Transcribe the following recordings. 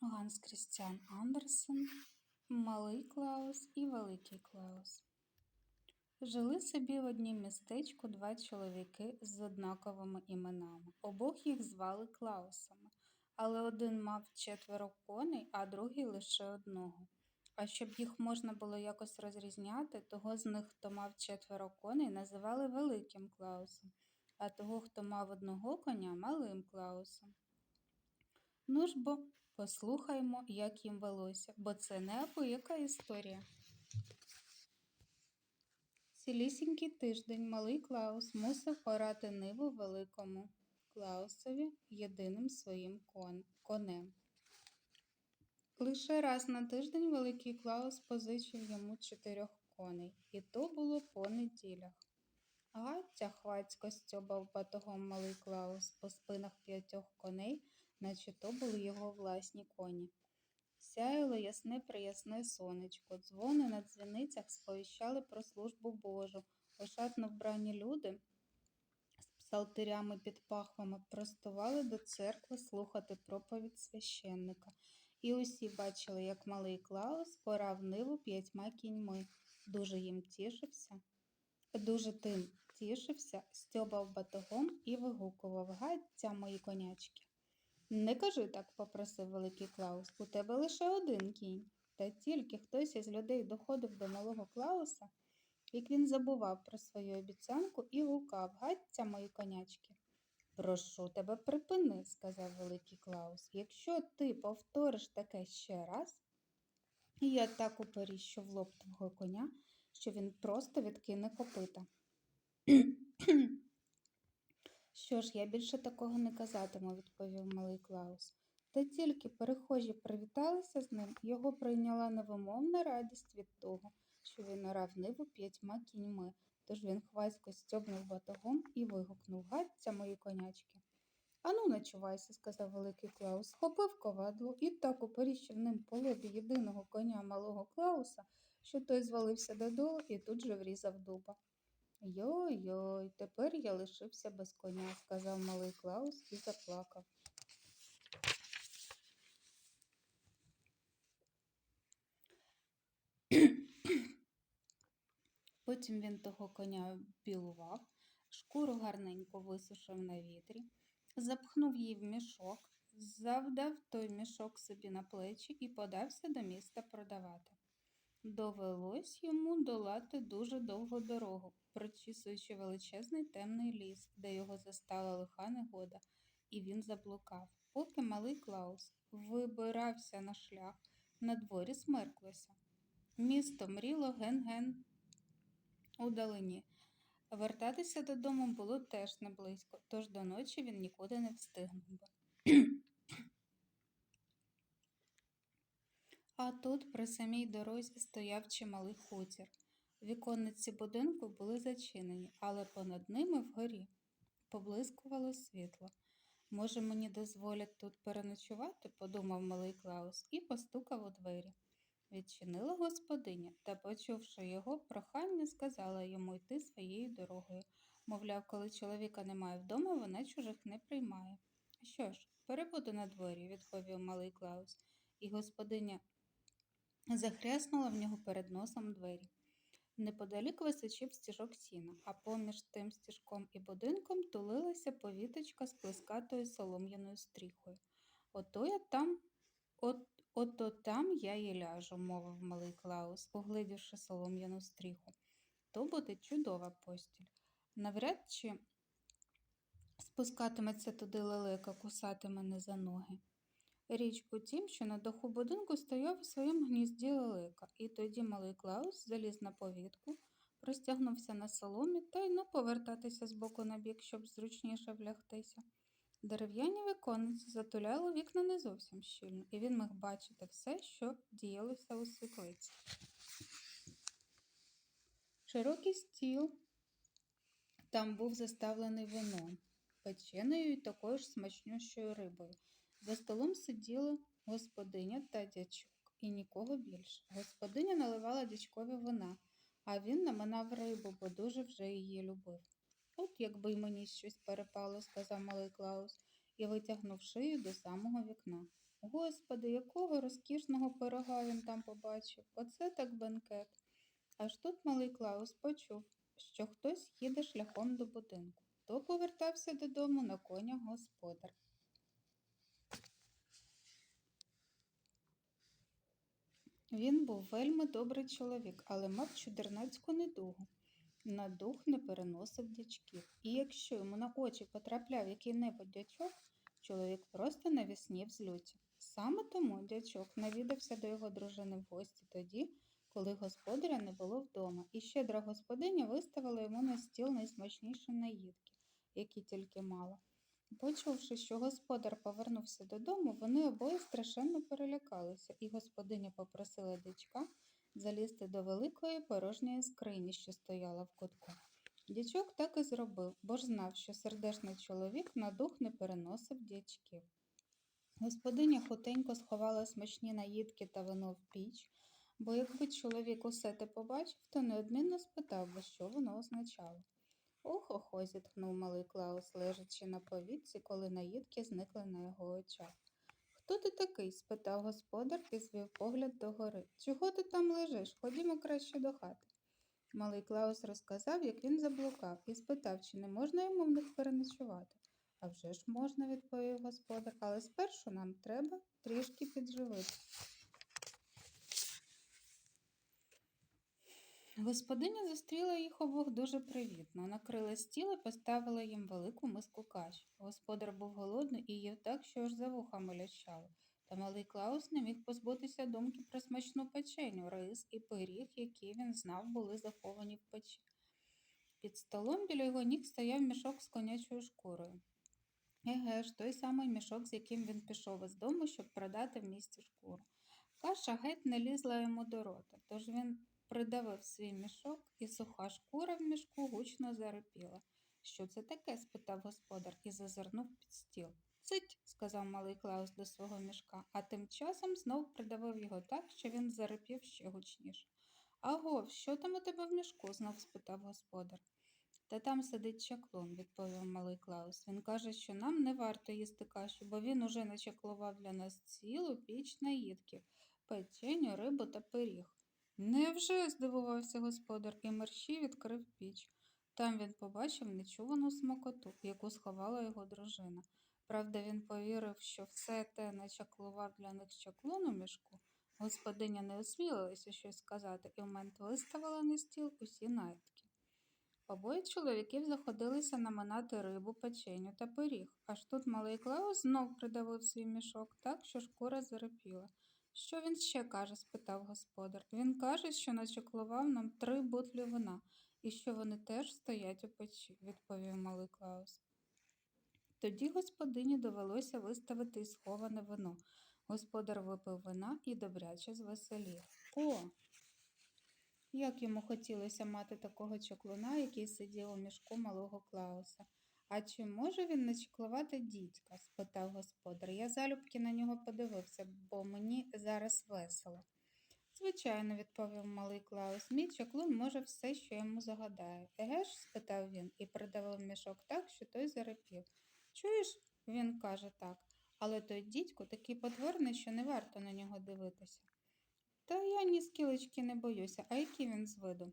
Ганс Крістіан Андерсен, Малий Клаус і Великий Клаус. Жили собі в однім містечку два чоловіки з однаковими іменами. Обох їх звали Клаусами, але один мав четверо коней, а другий лише одного. А щоб їх можна було якось розрізняти, того з них, хто мав четверо коней, називали Великим Клаусом, а того, хто мав одного коня, малим Клаусом. Ну ж бо, послухаймо, як їм велося, бо це неабияка історія. Цілісінький тиждень малий Клаус мусив орати ниву великому Клаусові єдиним своїм кон- конем. Лише раз на тиждень великий Клаус позичив йому чотирьох коней, і то було по неділях. Гаття хвацько стьобав батогом малий Клаус по спинах п'ятьох коней, наче то були його власні коні. Сяяло ясне приясне сонечко, дзвони на дзвіницях сповіщали про службу Божу. Ошатно вбрані люди з псалтирями під пахвами простували до церкви слухати проповідь священника. І усі бачили, як малий Клаус порав ниву п'ятьма кіньми. Дуже їм тішився. Дуже тим тішився, стьобав батогом і вигукував Гаття мої конячки. Не кажи так, попросив великий Клаус. У тебе лише один кінь. Та тільки хтось із людей доходив до малого Клауса, як він забував про свою обіцянку і гукав Гаття мої конячки. Прошу тебе, припини, сказав великий Клаус. Якщо ти повториш таке ще раз, я так уперіщу в лоб твого коня, що він просто відкине копита. Що ж, я більше такого не казатиму, відповів малий Клаус. Та тільки перехожі привіталися з ним, його прийняла невимовна радість від того, що він орав ниву п'ятьма кіньми, тож він хвацько стьобнув батогом і вигукнув Гаття мої конячки. Ану, начувайся, сказав великий Клаус, схопив ковадло і так уперіщив ним по лобі єдиного коня малого Клауса, що той звалився додолу і тут же врізав дуба. Йой-йой, тепер я лишився без коня, сказав малий Клаус і заплакав. Потім він того коня білував, шкуру гарненько висушив на вітрі, запхнув її в мішок, завдав той мішок собі на плечі і подався до міста продавати. Довелось йому долати дуже довгу дорогу, прочісуючи величезний темний ліс, де його застала лиха негода, і він заблукав. Поки малий Клаус вибирався на шлях, на дворі смерклося. Місто мріло ген-ген удалині. Вертатися додому було теж не близько, тож до ночі він нікуди не встигнув би. А тут при самій дорозі стояв чималий хутір. Віконниці будинку були зачинені, але понад ними вгорі поблискувало світло. Може, мені дозволять тут переночувати, подумав малий Клаус і постукав у двері. Відчинила господиня та, почувши його, прохання сказала йому йти своєю дорогою. Мовляв, коли чоловіка немає вдома, вона чужих не приймає. Що ж, перебуду на дворі, відповів малий Клаус, і господиня захряснула в нього перед носом двері. Неподалік височив стіжок сіна, а поміж тим стіжком і будинком тулилася повіточка з плескатою солом'яною стріхою. Ото я там, от, ото там я й ляжу, мовив малий Клаус, угледівши солом'яну стріху. То буде чудова постіль. Навряд чи спускатиметься туди лелека, кусати мене за ноги. Річ у тім, що на даху будинку стояв у своєму гнізді лелека, і тоді малий Клаус заліз на повітку, простягнувся на соломі та й ну повертатися з боку на бік, щоб зручніше влягтися. Дерев'яні віконниці затуляли вікна не зовсім щільно, і він міг бачити все, що діялося у світлиці. Широкий стіл там був заставлений вином, печеною і такою ж смачнющою рибою. За столом сиділи господиня та дячок, і нікого більше. Господиня наливала дячкові вина, а він наминав рибу, бо дуже вже її любив. От якби й мені щось перепало, сказав малий Клаус і витягнув шию до самого вікна. Господи, якого розкішного пирога він там побачив. Оце так бенкет. Аж тут малий Клаус почув, що хтось їде шляхом до будинку. То повертався додому на конях господар. Він був вельми добрий чоловік, але мав чудернацьку недугу. На дух не переносив дячків, і якщо йому на очі потрапляв який-небудь дячок, чоловік просто навіснів з люті. Саме тому дячок навідався до його дружини в гості тоді, коли господаря не було вдома, і щедра господиня виставила йому на стіл найсмачніші наїдки, які тільки мала. Почувши, що господар повернувся додому, вони обоє страшенно перелякалися, і господиня попросила дячка залізти до великої порожньої скрині, що стояла в кутку. Дячок так і зробив, бо ж знав, що сердешний чоловік на дух не переносив дячків. Господиня хутенько сховала смачні наїдки та вино в піч, бо якби чоловік усе те побачив, то неодмінно спитав би, що воно означало. Ох, охо, зітхнув малий Клаус, лежачи на повітці, коли наїдки зникли на його очах. Хто ти такий? спитав господар і звів погляд догори. Чого ти там лежиш? Ходімо краще до хати. Малий Клаус розказав, як він заблукав, і спитав, чи не можна йому в них переночувати. А вже ж можна, відповів господар, але спершу нам треба трішки підживити. Господиня зустріла їх обох дуже привітно, накрила стіл і поставила їм велику миску каші. Господар був голодний і їв так, що аж за вухами лящало. Та малий Клаус не міг позбутися думки про смачну печеню, рис і пиріг, які він знав, були заховані в печі. Під столом біля його ніг стояв мішок з конячою шкурою. Еге ж, той самий мішок, з яким він пішов із дому, щоб продати в місті шкуру. Каша геть не лізла йому до рота, тож він придавив свій мішок, і суха шкура в мішку гучно зарипіла. Що це таке? спитав господар і зазирнув під стіл. Цить, сказав малий Клаус до свого мішка, а тим часом знов придавив його так, що він зарипів ще гучніше. Аго, що там у тебе в мішку? знов спитав господар. Та там сидить чаклун, відповів малий Клаус. Він каже, що нам не варто їсти кашу, бо він уже начаклував для нас цілу піч наїдків, печеню, рибу та пиріг. Невже? здивувався господар і мерщій відкрив піч. Там він побачив нечувану смакоту, яку сховала його дружина. Правда, він повірив, що все те начаклував для них чаклун у мішку. Господиня не осмілилася щось сказати і в момент виставила на стіл усі наїдки. Обоє чоловіків заходилися наминати рибу, печеню та пиріг, аж тут малий Клаус знов придавив свій мішок так, що шкура зарипіла. Що він ще каже? спитав господар. Він каже, що начеклував нам три бутлі вина і що вони теж стоять у печі, відповів малий Клаус. Тоді господині довелося виставити сховане вино. Господар випив вина і добряче звеселів. О! Як йому хотілося мати такого чаклуна, який сидів у мішку малого Клауса. А чи може він начеклувати дідька? спитав господар. Я залюбки на нього подивився, бо мені зараз весело. Звичайно, відповів малий Клаус, мій чаклун може все, що йому загадає. Еге ж? спитав він і придавив мішок так, що той зарипів. Чуєш, він каже так, але той дідько такий потворний, що не варто на нього дивитися. Та я ні скілечки не боюся, а який він з виду?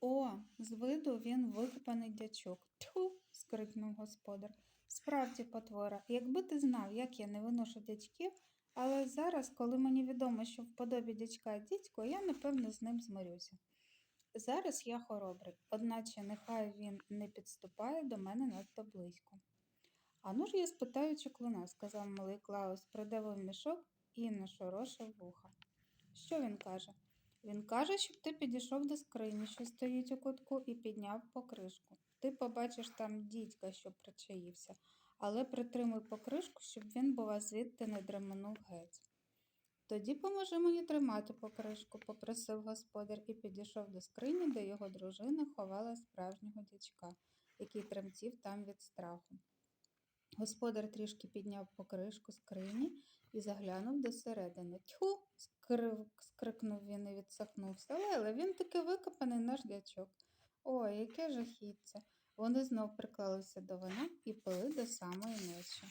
О, з виду він вихпаний дячок. Тьху, скрикнув господар. Справді, потвора, якби ти знав, як я не виношу дядьків, але зараз, коли мені відомо, що в подобі дядька дідько, я напевно з ним змирюся. Зараз я хоробрий, одначе нехай він не підступає до мене надто близько. Ану ж я спитаю чеклуна, сказав малий Клаус, придавив мішок і нашорошив вуха. Що він каже? Він каже, щоб ти підійшов до скрині, що стоїть у кутку, і підняв покришку. Ти побачиш там дідька, що причаївся, але притримуй покришку, щоб він, бува, звідти не дременув геть. Тоді поможи мені тримати покришку, попросив господар і підійшов до скрині, де його дружина ховала справжнього дячка, який тремтів там від страху. Господар трішки підняв покришку скрині і заглянув до середини. Тьху, скрикнув він і відсахнувся. Але він таки викопаний наш дячок. Ой, яке жахіття. Вони знов приклалися до вина і пили до самої ночі.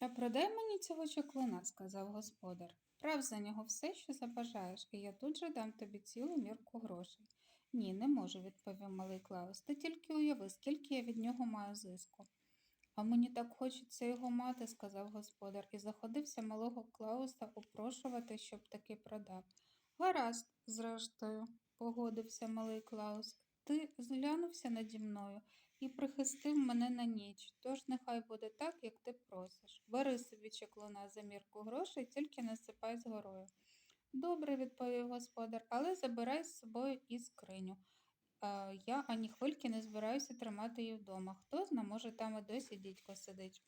А продай мені цього чаклуна, сказав господар. Прав за нього все, що забажаєш, і я тут же дам тобі цілу мірку грошей. Ні, не можу, відповів малий Клаус. Ти тільки уяви, скільки я від нього маю зиску. А мені так хочеться його мати, сказав господар, і заходився малого Клауса упрошувати, щоб таки продав. Гаразд, зрештою, погодився малий Клаус. Ти зглянувся наді мною і прихистив мене на ніч, тож нехай буде так, як ти просиш. Бери собі чеклуна за мірку грошей, тільки насипай з горою. Добре, відповів господар, але забирай з собою і скриню. А, я ані хвильки не збираюся тримати її вдома. Хто зна, може, там і досі дідько сидить.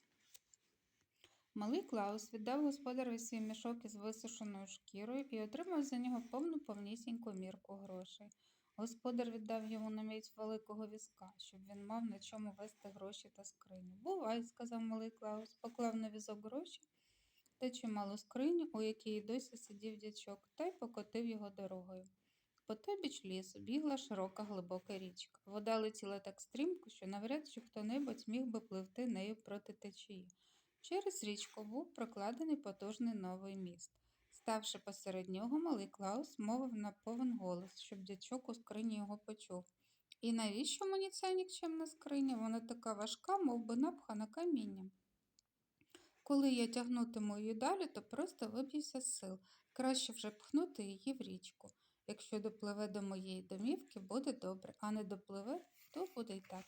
Малий Клаус віддав господареві свій мішок із висушеною шкірою і отримав за нього повну повнісіньку мірку грошей. Господар віддав йому навіть великого візка, щоб він мав на чому вести гроші та скриню. Бувай, сказав малий Клаус, поклав на візок гроші та чималу скриню, у якій досі сидів дячок, та й покотив його дорогою. По тобіч лісу бігла широка глибока річка. Вода летіла так стрімко, що навряд чи хто-небудь міг би пливти нею проти течії. Через річку був прокладений потужний новий міст. Ставши посеред нього, малий Клаус мовив на повен голос, щоб дячок у скрині його почув. І навіщо мені ця нікчемна скриня? Вона така важка, мов би напхана камінням. Коли я тягнутиму її далі, то просто виб'юся з сил. Краще вже пхнути її в річку. Якщо допливе до моєї домівки, буде добре, а не допливе, то буде й так.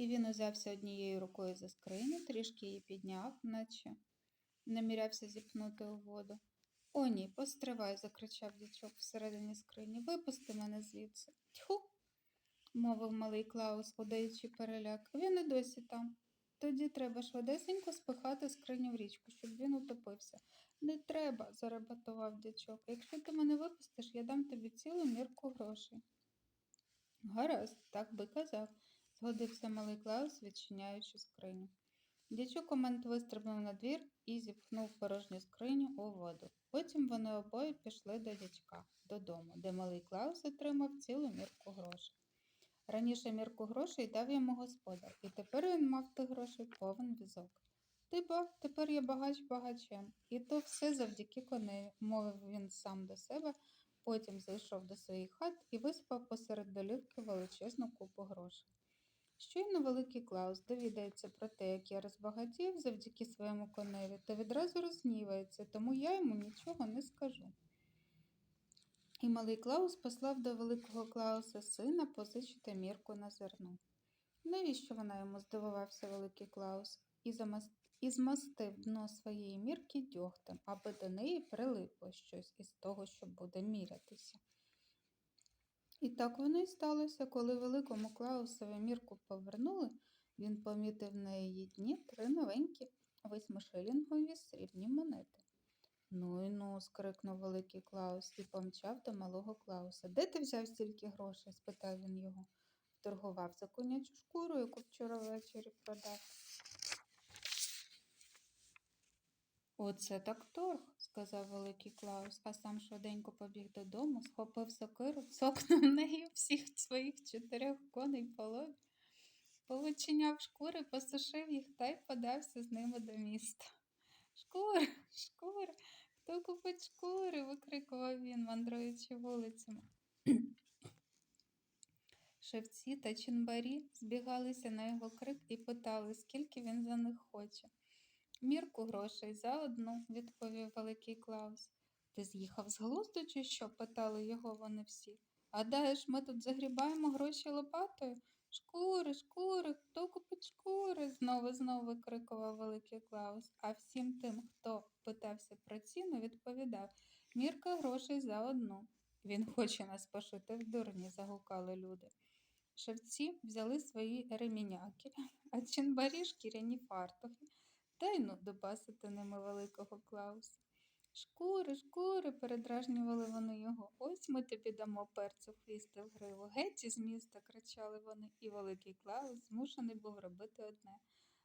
І він узявся однією рукою за скриню, трішки її підняв, наче намірявся зіпнути у воду. О, ні, постривай, закричав дячок всередині скрині. Випусти мене звідси. Тьху, мовив малий Клаус, удаючи переляк. Він і досі там. Тоді треба швидесенько спихати скриню в річку, щоб він утопився. Не треба, заребатував дячок. Якщо ти мене випустиш, я дам тобі цілу мірку грошей. Гаразд, так би казав, згодився малий Клаус, відчиняючи скриню. Дячок момент вистрибнув на двір і зіпхнув порожню скриню у воду. Потім вони обоє пішли до дячка додому, де малий Клаус отримав цілу мірку грошей. Раніше мірку грошей дав йому господар, і тепер він мав тих грошей повен візок. Ти ба, тепер я багач багачем, і то все завдяки коневі, мовив він сам до себе, потім зайшов до своїх хат і висипав посеред долівки величезну купу грошей. Щойно великий Клаус довідається про те, як я розбагатів завдяки своєму коневі, то відразу розгнівається, тому я йому нічого не скажу. І малий Клаус послав до великого Клауса сина позичити мірку на зерно. Навіщо вона йому здивувався великий Клаус і, замас... і змастив дно своєї мірки дьогтем, аби до неї прилипло щось із того, що буде мірятися. І так воно й сталося, коли великому Клаусові мірку повернули, він помітив на її дні три новенькі восьмишилінгові срібні монети. Ну і ну, скрикнув великий Клаус і помчав до малого Клауса. Де ти взяв стільки грошей? спитав він його. Торгував за конячу шкуру, яку вчора ввечері продав. Оце так торг, сказав великий Клаус, а сам швиденько побіг додому, схопив сокиру, цокнув нею всіх своїх чотирьох коней по лобі, повичиняв шкури, посушив їх та й подався з ними до міста. Шкури, шкури, хто купить шкури? викрикував він, мандруючи вулицями. Шевці та чинбарі збігалися на його крик і питали, скільки він за них хоче. Мірку грошей за одну, відповів великий Клаус. Ти з'їхав з глузду, чи що? питали його вони всі. Гадаєш, ми тут загрібаємо гроші лопатою? Шкури, шкури, хто купить шкури? знову знову викрикував великий Клаус, а всім тим, хто питався про ціну, відповідав Мірка грошей за одну. Він хоче нас пошити в дурні, загукали люди. Шевці взяли свої реміняки, а чинбарі шкіряні фартухи, та й ну добасити ними великого Клауса. Шкури, шкури, передражнювали вони його. Ось ми тобі дамо перцю хвісти в гриву. Геть із міста, кричали вони, і великий Клаус змушений був робити одне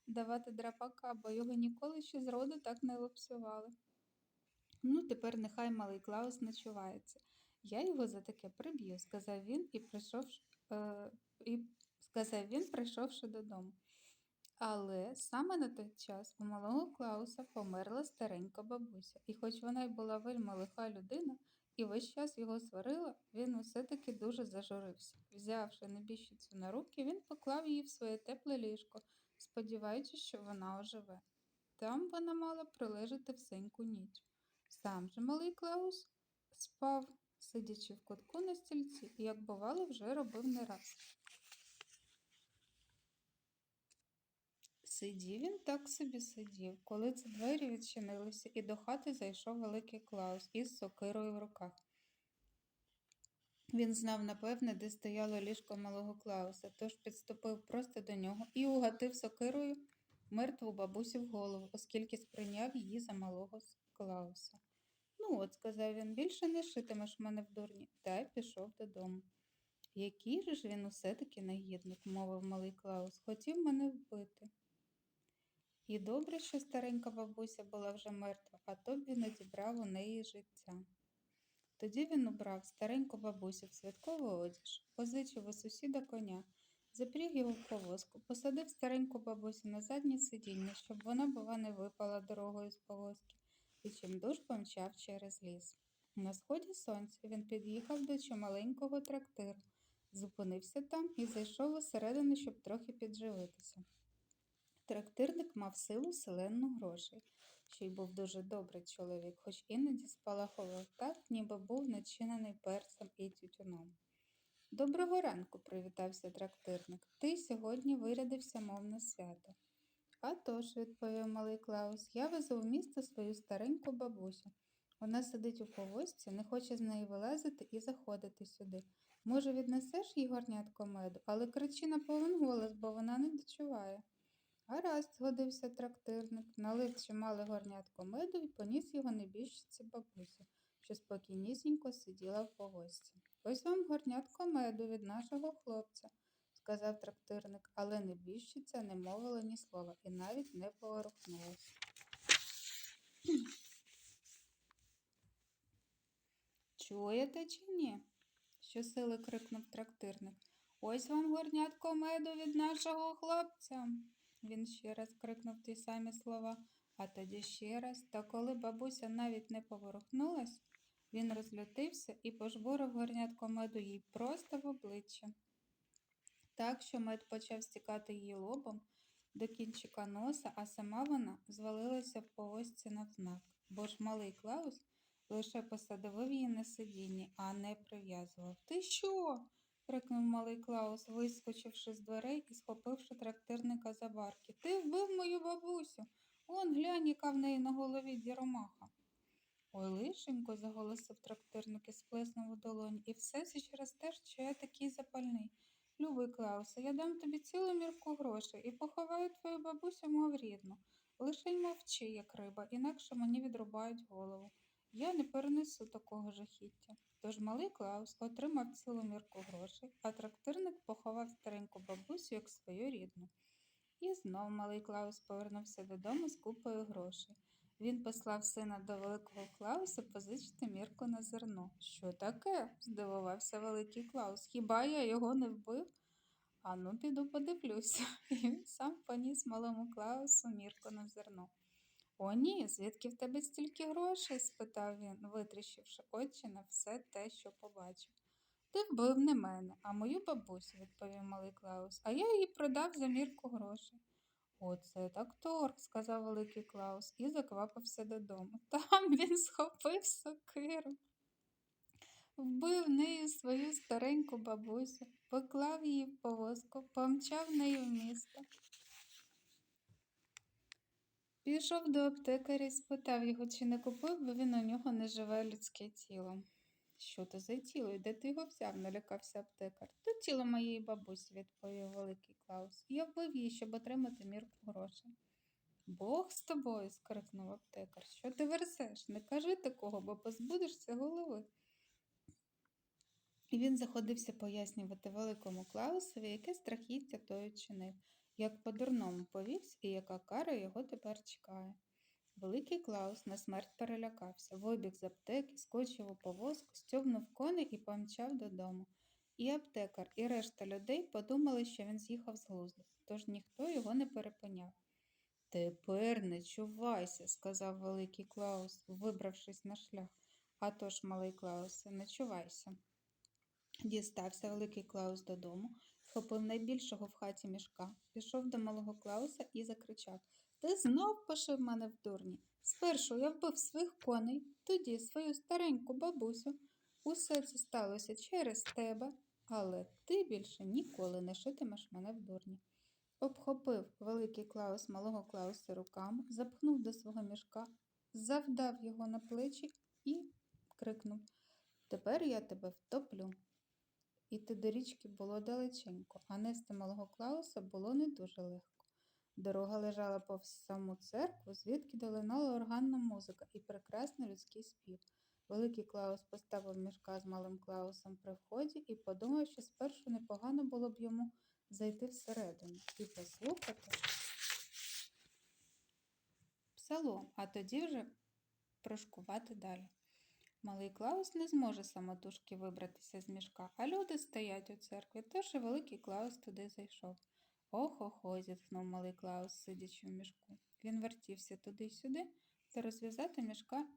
давати драпака, бо його ніколи ще зроду так не лупсували. Ну, тепер нехай малий Клаус начувається. Я його за таке приб'ю, сказав він і прийшов е, і сказав він, прийшовши додому. Але саме на той час у малого Клауса померла старенька бабуся, і хоч вона й була вельми лиха людина і весь час його сварила, він усе таки дуже зажурився. Взявши небіжчицю на руки, він поклав її в своє тепле ліжко, сподіваючись, що вона оживе. Там вона мала пролежати всеньку ніч. Сам же малий Клаус спав, сидячи в кутку на стільці, і, як бувало, вже робив не раз. Сидів він так собі сидів, коли ці двері відчинилися, і до хати зайшов великий Клаус із сокирою в руках. Він знав, напевне, де стояло ліжко малого Клауса, тож підступив просто до нього і угатив сокирою мертву бабусю в голову, оскільки сприйняв її за малого Клауса. Ну от, сказав він, більше не шитимеш мене в дурні, та й пішов додому. Який же ж він усе таки негідник, мовив малий Клаус, хотів мене вбити. І добре, що старенька бабуся була вже мертва, а то б він одібрав у неї життя. Тоді він убрав стареньку бабусю в святкову одіж, позичив у сусіда коня, запріг його в повозку, посадив стареньку бабусю на заднє сидіння, щоб вона, бува, не випала дорогою з повозки, і чимдуж помчав через ліс. На сході сонця він під'їхав до чималенького трактиру, зупинився там і зайшов усередину, щоб трохи підживитися. Трактирник мав силу селенну грошей, ще й був дуже добрий чоловік, хоч іноді спалахував так, ніби був начинений перцем і тютюном. Доброго ранку, привітався трактирник. Ти сьогодні вирядився, мов на свято. «А тож», – відповів малий Клаус, я везу в місто свою стареньку бабусю. Вона сидить у повозці, не хоче з неї вилазити і заходити сюди. Може, віднесеш їй горнятко меду, але кричи на повен голос, бо вона не дочуває. Гаразд, згодився трактирник, налив чимале горнятко меду і поніс його небіжчиці бабусі, що спокійнісінько сиділа в повозці. Ось вам горнятко меду від нашого хлопця, сказав трактирник, але небіжчиця не мовила ні слова і навіть не поворухнулася. Чуєте чи ні? щосили крикнув трактирник. Ось вам горнятко меду від нашого хлопця. Він ще раз крикнув ті самі слова, а тоді ще раз, та коли бабуся навіть не поворухнулась, він розлютився і пожбурив горнятко меду їй просто в обличчя. Так, що мед почав стікати її лобом до кінчика носа, а сама вона звалилася в повозці навзнак, бо ж малий Клаус лише посадовив її на сидінні, а не прив'язував. Ти що? Крикнув малий Клаус, вискочивши з дверей і схопивши трактирника за барки. Ти вбив мою бабусю. Он глянь, яка в неї на голові діромаха. Ой, лишенько, заголосив трактирник і сплеснув у долоні. І все це через те, що я такий запальний. Любий Клаусе, я дам тобі цілу мірку грошей і поховаю твою бабусю, мов рідну. Лише й мовчи, як риба, інакше мені відрубають голову. Я не перенесу такого жахіття. Тож малий Клаус отримав цілу мірку грошей, а трактирник поховав стареньку бабусю як свою рідну. І знов малий Клаус повернувся додому з купою грошей. Він послав сина до великого Клауса позичити мірку на зерно. Що таке? здивувався великий Клаус. Хіба я його не вбив? Ану, піду подивлюся. І він сам поніс малому Клаусу мірку на зерно. О, ні, звідки в тебе стільки грошей? спитав він, витріщивши очі на все те, що побачив. Ти вбив не мене, а мою бабусю, відповів малий Клаус, а я її продав за мірку грошей. Оце так торг, сказав великий Клаус і заквапився додому. Там він схопив сокиру, вбив нею свою стареньку бабусю, поклав її в повозку, помчав нею в місто. Пішов до аптекаря і спитав його, чи не купив, бо він у нього не живе людське тіло. Що то за тіло і де ти його взяв? налякався аптекар. То тіло моєї бабусі, відповів великий Клаус. Я вбив її, щоб отримати мірку грошей. Бог з тобою, скрикнув аптекар. Що ти верзеш? Не кажи такого, бо позбудешся голови. І він заходився пояснювати великому Клаусові, яке страхіття той чинив, як по-дурному повівся і яка кара його тепер чекає. Великий Клаус на смерть перелякався, вибіг з аптеки, скочив у повозку, стьобнув коней і помчав додому. І аптекар, і решта людей подумали, що він з'їхав з глузду, тож ніхто його не перепиняв. Тепер не чувайся, сказав великий Клаус, вибравшись на шлях. А тож, малий Клаусе, не чувайся. Дістався великий Клаус додому, схопив найбільшого в хаті мішка, пішов до малого Клауса і закричав Ти знов пошив мене в дурні. Спершу я вбив своїх коней, тоді свою стареньку бабусю. Усе це сталося через тебе, але ти більше ніколи не шитимеш мене в дурні. Обхопив великий Клаус малого Клауса руками, запхнув до свого мішка, завдав його на плечі і крикнув Тепер я тебе втоплю. Іти до річки було далеченько, а нести малого Клауса було не дуже легко. Дорога лежала повз саму церкву, звідки долинала органна музика і прекрасний людський спів. Великий Клаус поставив мішка з малим Клаусом при вході і подумав, що спершу непогано було б йому зайти всередину і послухати псалом, а тоді вже прошкувати далі. Малий Клаус не зможе самотужки вибратися з мішка, а люди стоять у церкві, тож і великий Клаус туди зайшов. Ох, охо, зітхнув малий Клаус, сидячи в мішку. Він вертівся туди й сюди, та розв'язати мішка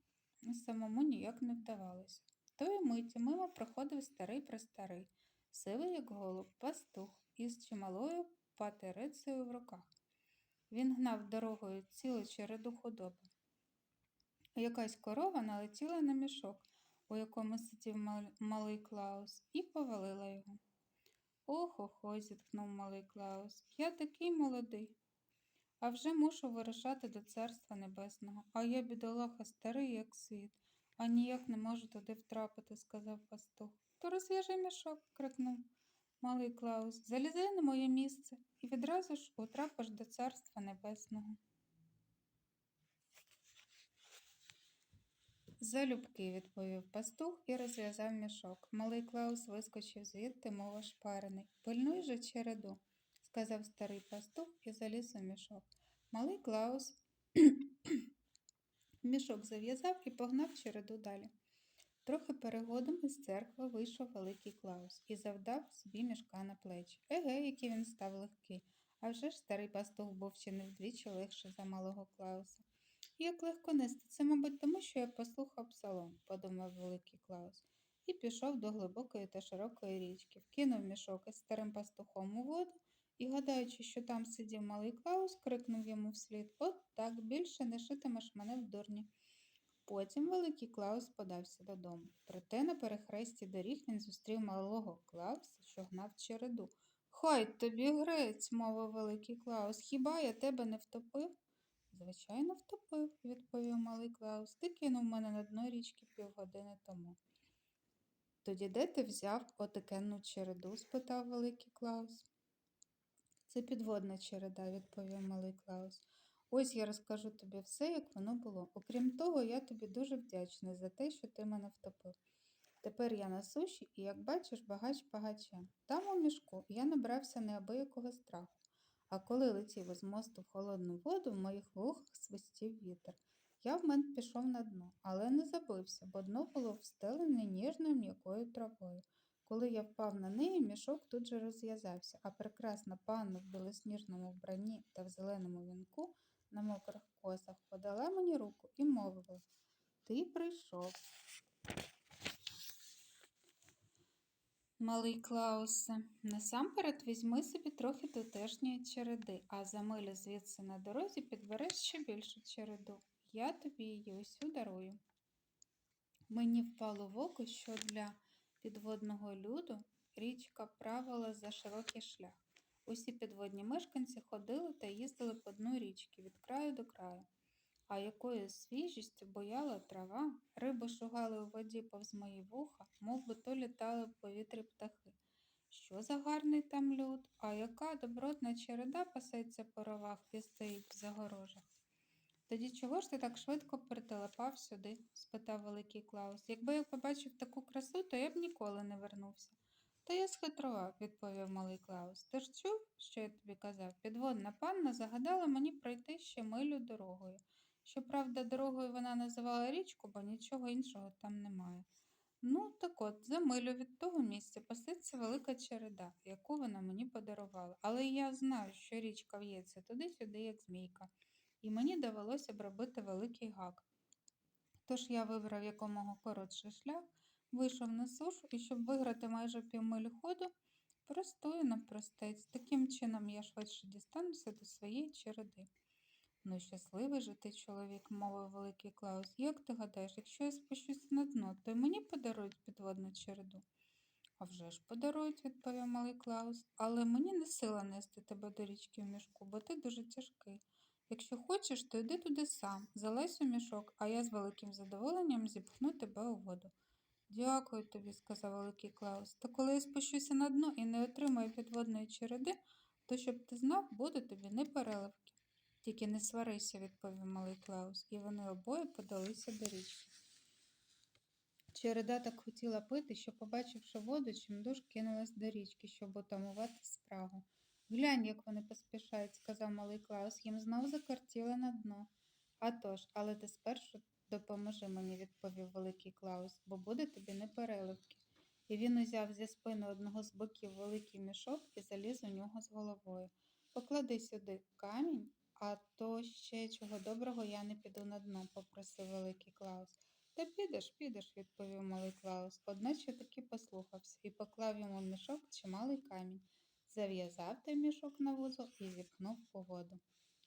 самому ніяк не вдавалося. Тої миті мимо проходив старий престарий, сивий, як голуб, пастух із чималою патерицею в руках. Він гнав дорогою цілу череду худоби. Якась корова налетіла на мішок, у якому сидів мал- малий Клаус, і повалила його. Ох, охо, зітхнув малий Клаус. Я такий молодий. А вже мушу вирушати до царства небесного, а я, бідолаха, старий, як світ, а ніяк не можу туди втрапити, сказав пастух. То розв'яжи мішок, крикнув малий Клаус. Залізай на моє місце і відразу ж утрапиш до царства небесного. Залюбки, відповів пастух і розв'язав мішок. Малий Клаус вискочив звідти, мов ошпарений. Пильнуй же череду, сказав старий пастух і заліз у мішок. Малий Клаус мішок зав'язав і погнав череду далі. Трохи перегодом із церкви вийшов великий Клаус і завдав собі мішка на плечі. Еге, який він став легкий. А вже ж старий пастух був ще не вдвічі легше за малого Клауса. Як легко нести, це, мабуть, тому що я послухав псалом, подумав великий Клаус, і пішов до глибокої та широкої річки, вкинув мішок із старим пастухом у воду і, гадаючи, що там сидів малий Клаус, крикнув йому вслід От так, більше не шитимеш мене в дурні. Потім великий Клаус подався додому. Проте на перехресті доріг він зустрів малого Клауса, що гнав череду. Хай тобі грець, мовив великий Клаус, хіба я тебе не втопив? Звичайно, втопив, відповів малий Клаус. Ти кинув мене на дно річки півгодини тому. Тоді де ти взяв отакенну череду? спитав великий Клаус. Це підводна череда, відповів малий Клаус. Ось я розкажу тобі все, як воно було. Окрім того, я тобі дуже вдячний за те, що ти мене втопив. Тепер я на суші і, як бачиш, багач багачем. Там у мішку я набрався неабиякого страху. А коли летів із мосту в холодну воду, в моїх вухах свистів вітер. Я в вмент пішов на дно, але не забився, бо дно було встелене ніжною м'якою травою. Коли я впав на неї, мішок тут же розв'язався, а прекрасна панна в білосніжному вбранні та в зеленому вінку на мокрих косах подала мені руку і мовила Ти прийшов. Малий Клаусе, насамперед візьми собі трохи тутешньої череди, а за милю звідси на дорозі підбереш ще більшу череду. Я тобі її усю дарую. Мені впало в око, що для підводного люду річка правила за широкий шлях. Усі підводні мешканці ходили та їздили по дну річки від краю до краю. А якою свіжістю бояла трава, риби шугали у воді повз мої вуха, мов би то літали в повітрі птахи. Що за гарний там люд, а яка добротна череда пасеться по ровах і стоїть в загорожах. Тоді чого ж ти так швидко прителепав сюди? спитав великий Клаус. Якби я побачив таку красу, то я б ніколи не вернувся. Та я схитрував, відповів малий Клаус. Ти ж чув, що я тобі казав? Підводна панна загадала мені пройти ще милю дорогою. Щоправда, дорогою вона називала річку, бо нічого іншого там немає. Ну, так от, за милю від того місця пасеться велика череда, яку вона мені подарувала. Але я знаю, що річка в'ється туди-сюди, як змійка, і мені довелося б робити великий гак. Тож я вибрав якомога коротший шлях, вийшов на сушу і, щоб виграти майже півмилі ходу, простою навпростець. Таким чином я швидше дістануся до своєї череди. Ну, щасливий же ти чоловік, мовив великий Клаус. Як ти гадаєш, якщо я спущуся на дно, то й мені подарують підводну череду? А вже ж подарують, відповів малий Клаус, але мені не сила нести тебе до річки в мішку, бо ти дуже тяжкий. Якщо хочеш, то йди туди сам, залезь у мішок, а я з великим задоволенням зіпхну тебе у воду. Дякую тобі, сказав великий Клаус. Та коли я спущуся на дно і не отримаю підводної череди, то щоб ти знав, буде тобі непереливки. Тільки не сварися, відповів малий Клаус, і вони обоє подалися до річки. Череда так хотіла пити, що, побачивши воду, чимдуж кинулась до річки, щоб утамувати спрагу. Глянь, як вони поспішають, сказав малий Клаус, їм знов закортіли на дно. «А тож, але ти спершу допоможи мені, відповів великий Клаус, бо буде тобі непереливки. І він узяв зі спини одного з боків великий мішок і заліз у нього з головою. Поклади сюди камінь, а то ще чого доброго я не піду на дно, попросив великий Клаус. Та підеш, підеш, відповів малий Клаус, одначе таки послухався і поклав йому в мішок чималий камінь, зав'язав той мішок на вузол і зіпхнув у воду.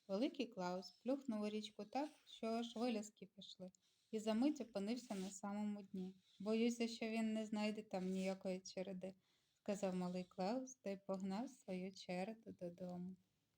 Великий Клаус плюхнув у річку так, що аж вилязки пішли, і за мить опинився на самому дні. Боюся, що він не знайде там ніякої череди, сказав малий Клаус та й погнав свою череду додому.